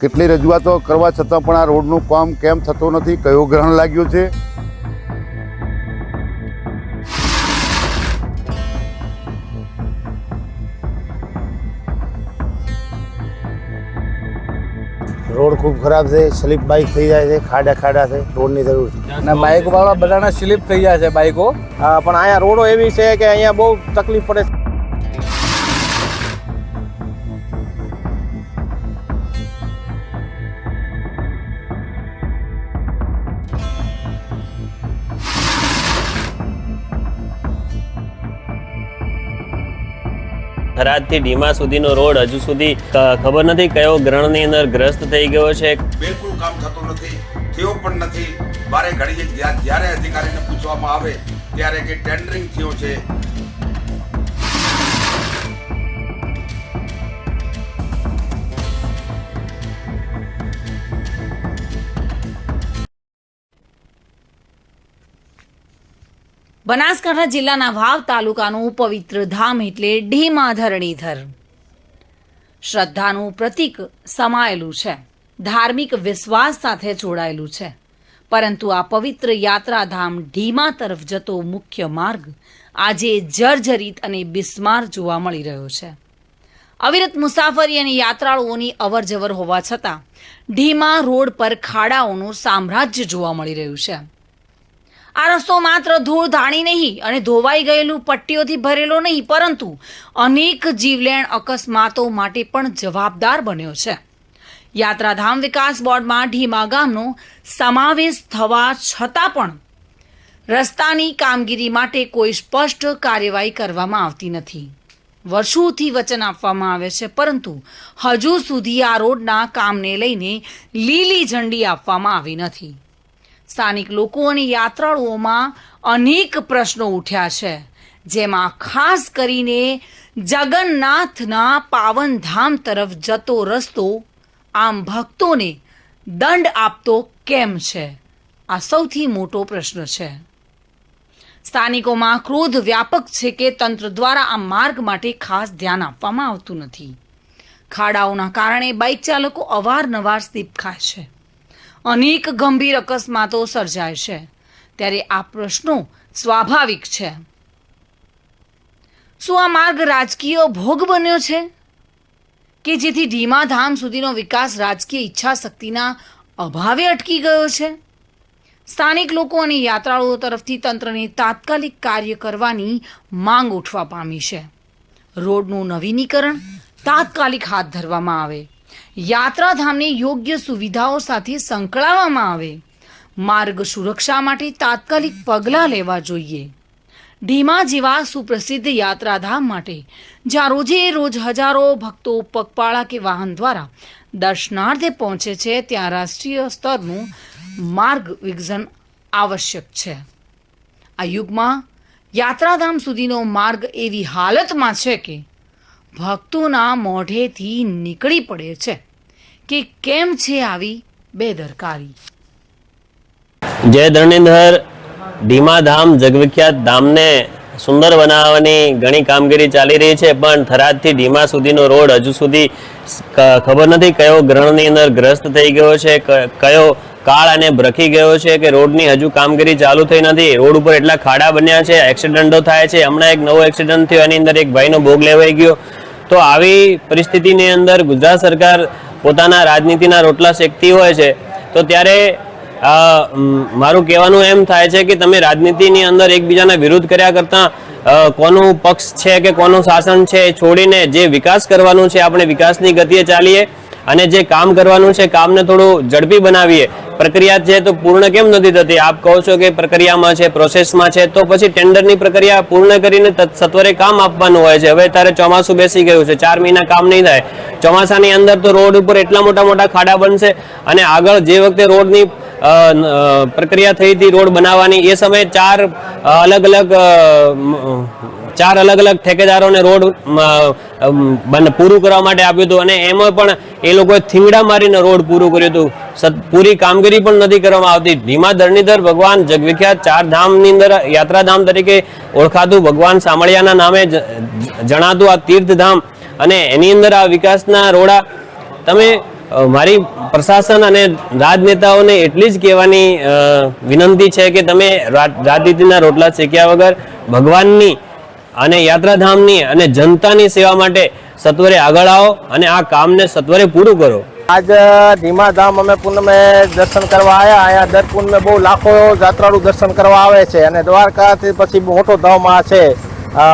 કેટલી રજૂઆતો કરવા છતાં પણ આ રોડનું કામ કેમ થતું નથી કયો ગ્રહણ લાગ્યું છે? રોડ ખૂબ ખરાબ છે સ્લીપ બાઇક થઈ જાય છે ખાડા ખાડા છે રોડની જરૂર છે. અને બાઇક વાળા બધાના સ્લીપ થઈ જાય છે બાઇકો પણ અહીંયા રોડો એવી છે કે અહીંયા બહુ તકલીફ પડે છે. થરાદથી ડીમા સુધીનો રોડ હજુ સુધી ખબર નથી કયો ગ્રહણની અંદર ગ્રસ્ત થઈ ગયો છે. બિલકુલ કામ થતું નથી, થયો પણ નથી. બારે ઘડી જ્યા- જ્યારે અધિકારીને પૂછવામાં આવે, ત્યારે કે ટેન્ડરિંગ થયું છે. બનાસકાંઠા જિલ્લાના વાવ તાલુકાનું પવિત્ર ધામ એટલે ઢીમા ધરણીધર શ્રદ્ધાનું પ્રતીક સમાયેલું છે. ધાર્મિક વિશ્વાસ સાથે જોડાયેલું છે. પરંતુ આ પવિત્ર યાત્રાધામ ઢીમા તરફ જતો મુખ્ય માર્ગ આજે જર્જરિત અને બિસ્માર જોવા મળી રહ્યો છે. અવિરત મુસાફરી અને યાત્રાળુઓની અવરજવર હોવા છતાં ઢીમા રોડ પર ખાડાઓનું સામ્રાજ્ય જોવા મળી રહ્યું છે. આ રસ્તો માત્ર ધૂળ ધાણી નહીં અને ધોવાઈ ગયેલું પટ્ટીઓથી ભરેલો નહીં, પરંતુ અનેક જીવલેણ અકસ્માતો માટે પણ જવાબદાર બન્યો છે. યાત્રાધામ વિકાસ બોર્ડમાં ઢીમા ગામનો સમાવેશ થવા છતાં પણ રસ્તાની કામગીરી માટે કોઈ સ્પષ્ટ કાર્યવાહી કરવામાં આવતી નથી. વર્ષોથી વચન આપવામાં આવે છે, પરંતુ હજુ સુધી આ રોડના કામને લઈને લીલી ઝંડી આપવામાં આવી નથી. સ્થાનિક લોકો અને યાત્રાળુઓમાં અનેક પ્રશ્નો ઉઠ્યા છે, જેમાં ખાસ કરીને જગન્નાથના પાવનધામ તરફ જતો રસ્તો આમ ભક્તોને દંડ આપતો કેમ છે? આ સૌથી મોટો પ્રશ્ન છે. સ્થાનિકોમાં ક્રોધ વ્યાપક છે કે તંત્ર દ્વારા આ માર્ગ માટે ખાસ ધ્યાન આપવામાં આવતું નથી. ખાડાઓના કારણે બાઇક ચાલકો અવારનવાર સ્લીપ ખાય છે. અનેક ગંભીર અકસ્માતો સર્જાય છે. ત્યારે આ પ્રશ્નો સ્વાભાવિક છે. શું આ માર્ગ રાજકીય ભોગ બન્યો છે? કે જેથી ધીમાધામ સુધીનો વિકાસ રાજકીય ઈચ્છા શક્તિના અભાવે અટકી ગયો છે? સ્થાનિક લોકો અને યાત્રાળુઓ તરફથી તંત્રને તાત્કાલિક કાર્ય કરવાની માંગ ઉઠવા પામી છે. રોડનું નવીનીકરણ તાત્કાલિક હાથ ધરવામાં આવે. યાત્રાધામને યોગ્ય સુવિધાઓ સાથે સંકળાવવામાં આવે. માર્ગ સુરક્ષા માટે તાત્કાલિક પગલાં લેવા જોઈએ. ઢીમા જેવા સુપ્રસિદ્ધ યાત્રાધામ માટે, જ્યાં રોજે રોજ હજારો ભક્તો પગપાળા કે વાહન દ્વારા દર્શનાર્થે પહોંચે છે, ત્યાં રાષ્ટ્રીય સ્તરનું માર્ગ વિકસન આવશ્યક છે. આ યુગમાં યાત્રાધામ સુધીનો માર્ગ એવી હાલતમાં છે કે ભક્તોના મોઢેથી નીકળી પડે છે કે કેમ છે આવી બેદરકારી? જય ધરણીધર ધીમા ધામ જગવિખ્યાત ધામને સુંદર બનાવવાની ઘણી કામગીરી ચાલી રહી છે, પણ થરાદથી ધીમા સુધીનો રોડ હજુ સુધી ખબર નથી કયો ગ્રહણની અંદર ગ્રસ્ત થઈ ગયો છે કયો કાળ અને ભરખી ગયો છે કે રોડની હજુ કામગીરી ચાલુ થઈ નથી. રોડ ઉપર એટલા ખાડા બન્યા છે, એક્સિડન્ટો થાય છે. હમણાં એક નવો એક્સિડન્ટ થયો, એની અંદર એક ભાઈનો ભોગ લેવાઈ ગયો. તો આવી પરિસ્થિતિની અંદર ગુજરાત સરકાર પોતાના રાજનીતિના રોટલા શેકતી હોય છે, તો ત્યારે મારું કહેવાનું એમ થાય છે કે તમે રાજનીતિની અંદર એકબીજાના વિરુદ્ધ કર્યા કરતાં કોનું પક્ષ છે કે કોનું શાસન છે છોડીને જે વિકાસ કરવાનું છે, આપણે વિકાસની ગતિએ ચાલીએ અને જે કામ કરવાનું છે, કામને થોડું ઝડપી બનાવીએ પ્રક્રિયા છે તો પૂર્ણ કેમ નથી થતી? આપ કહો છો કે પ્રક્રિયામાં છે, પ્રોસેસમાં છે, તો પછી ટેન્ડરની પ્રક્રિયા પૂર્ણ કરીને સત્વરે કામ આપવાનું હોય છે. હવે તારે ચોમાસું બેસી ગયું છે, ચાર મહિના કામ નહીં થાય. ચોમાસાની અંદર તો રોડ ઉપર એટલા મોટા મોટા ખાડા બનશે અને આગળ જે વખતે રોડની પ્રક્રિયા થઈ હતી રોડ બનાવવાની, એ સમયે ચાર અલગ અલગ ચાર અલગ અલગ ઠેકેદારોને રોડ પૂરું કરવા માટે આપ્યું હતું અને એમાં પણ એ લોકોએ થીંગડા મારીને રોડ પૂરું કર્યું હતું. પૂરી કામગીરી પણ નથી કરવામાં આવતી. ધીમા ધરણીધર ભગવાન જગવિખ્યાત ચાર ધામની અંદર, યાત્રાધામ તરીકે ઓળખાતું ભગવાન સામળિયાના નામે જણાતું આ તીર્થધામ અને એની અંદર આ વિકાસના રોડા. તમે મારી પ્રશાસન અને રાજનેતાઓને એટલી જ કહેવાની વિનંતી છે કે તમે રાજનીતિના રોટલા શેક્યા વગર ભગવાનની અને યાત્રાધામની અને જનતાની સેવા માટે સત્વરે આગળ આવો અને આ કામને સત્વરે પૂરું કરો. આજ ધીમા ધામ અમે પૂનમે દર્શન કરવા આવ્યા અહીંયા દર પૂનમે બહુ લાખો યાત્રાળુ દર્શન કરવા આવે છે અને દ્વારકાથી પછી મોટો ધામ આ છે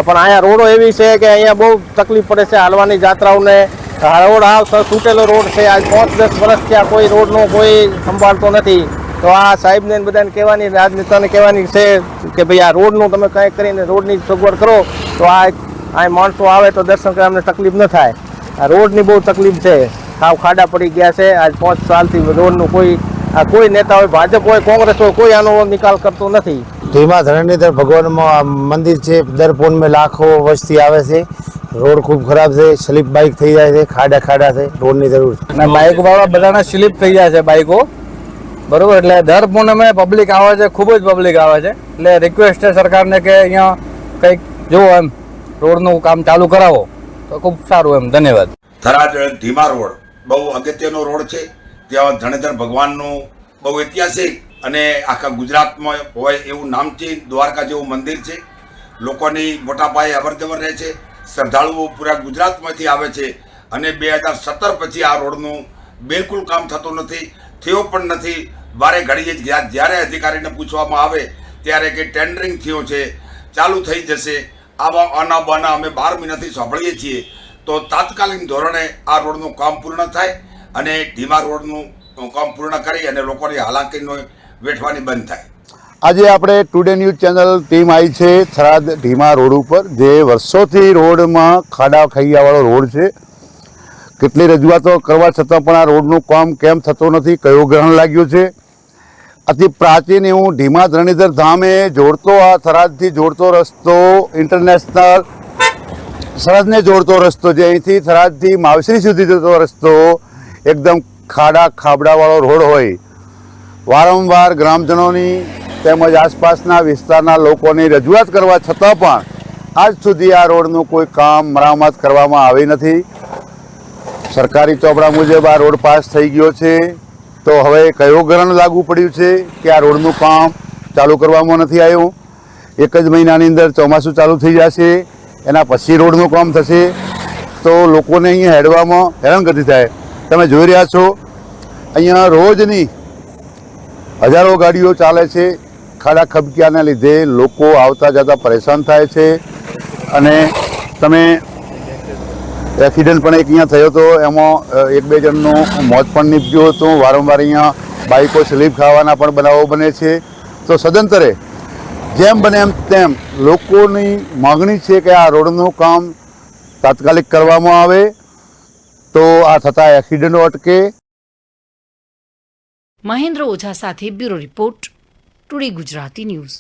પણ અહીંયા રોડો એવી છે કે અહીંયા બહુ તકલીફ પડે છે હાલવાની જાત્રાઓને આ રોડ આવ તૂટેલો રોડ છે. આજ પાંચ દસ વર્ષ આ કોઈ રોડનો કોઈ સંભાળતો નથી. તો આ સાહેબને બધાને કહેવાની રાજનેતાને કહેવાની છે કે ભાઈ આ રોડનું તમે કંઈક કરીને રોડની સગવડ કરો તો આ આ માણસો આવે તો દર્શન કરવા અમને તકલીફ ન થાય. આ રોડની બહુ તકલીફ છે. સાવ ખાડા પડી ગયા છે. આજ પાંચ સાલથી રોડનું કોઈ આ કોઈ નેતા હોય ભાજપ હોય કોંગ્રેસ હોય કોઈ આનો નિકાલ કરતો નથી. ધીમા ધરણીધર ભગવાનમાં મંદિર છે દર પૂનમે લાખો વસ્તી આવે છે. રોડ ખૂબ ખરાબ છે સ્લીપ બાઇક થઈ જાય છે ખાડા ખાડા છે રોડની જરૂર છે. અને બાઇક વાળા બધાના સ્લીપ થઈ જાય છે બાઇકો બરોબર, એટલે દર પૂનમે પબ્લિક આવે છે, ખૂબ જ પબ્લિક આવે છે. એટલે રિક્વેસ્ટ છે સરકારને કે અહીંયા કંઈક જુઓ એમ, રોડનું કામ ચાલુ કરાવો. તો ખૂબ સારું એમ, ધન્યવાદ. થરાદ ધીમા રોડ, બહુ અગત્યનો રોડ છે. ત્યાં ધણેધર ભગવાનનું બહુ ઐતિહાસિક અને આખા ગુજરાતમાં હોય એવું નામચીન દ્વારકા જેવું મંદિર છે. લોકોની મોટા પાયે અવરજવર રહે છે, શ્રદ્ધાળુઓ પૂરા ગુજરાતમાંથી આવે છે અને બે હજાર સત્તર પછી આ રોડનું બિલકુલ કામ થતું નથી, થયો પણ નથી. વારે ઘડીએ જ જ્યાં- જ્યારે અધિકારીને પૂછવામાં આવે ત્યારે કે ટેન્ડરિંગ થયું છે, ચાલુ થઈ જશે. આવા અના બના અમે બાર મહિનાથી સાંભળીએ છીએ. તો તાત્કાલિક ધોરણે આ રોડનું કામ પૂર્ણ થાય અને ધીમા રોડનું કામ પૂર્ણ કરી અને લોકોની હાલાકીનો વેઠવાની બંધ થાય. આજે આપણે ટુડે ન્યૂઝ ચેનલ ટીમ આવી છે, થરાદ ઢીમા રોડ ઉપર, જે વર્ષોથી રોડમાં ખાડા, ખૈયાવાળો રોડ છે. કેટલી રજૂઆતો કરવા છતાં પણ આ રોડનું કામ કેમ થતું નથી, કયો ગ્રહણ લાગ્યું છે? અતિ પ્રાચીન એવું ધીમા ધરણીધર ધામે જોડતો આ થરાદથી જોડતો રસ્તો ઇન્ટરનેશનલ સરહદને જોડતો રસ્તો જે અહીંથી થરાદથી માવસરી સુધી જતો રસ્તો એકદમ ખાડા ખાબડાવાળો રોડ હોય. વારંવાર ગ્રામજનોની તેમજ આસપાસના વિસ્તારના લોકોની રજૂઆત કરવા છતાં પણ આજ સુધી આ રોડનું કોઈ કામ મરામત કરવામાં આવી નથી. સરકારી ચોપડા મુજબ આ રોડ પાસ થઈ ગયો છે. તો હવે કયો ગ્રહણ લાગુ પડ્યું છે કે આ રોડનું કામ ચાલુ કરવામાં નથી આવ્યું? એક જ મહિનાની અંદર ચોમાસું ચાલુ થઈ જશે, એના પછી રોડનું કામ થશે. તો લોકોને અહીંયા હેડવામાં હેરાનગતિ થાય. તમે જોઈ રહ્યા છો, અહીંયા રોજની હજારો ગાડીઓ ચાલે છે. ખાડા ખબકિયાના લીધે લોકો આવતા જતા પરેશાન થાય છે. અને તમે એક્સિડન્ટ પણ એક અહીંયા થયો હતો. એમાં એક બે જણનું મોત પણ નીપજ્યું હતું. વારંવાર અહીંયા બાઇકો સ્લીપ ખાવાના પણ બનાવો બને છે. તો સદંતરે જેમ બને એમ તેમ લોકોની માગણી છે કે આ રોડનું કામ તાત્કાલિક કરવામાં આવે. તો આ થતા એક્સિડન્ટો અટકે. મહેન્દ્ર ઓઝા સાથે bureau report, today Gujarati news.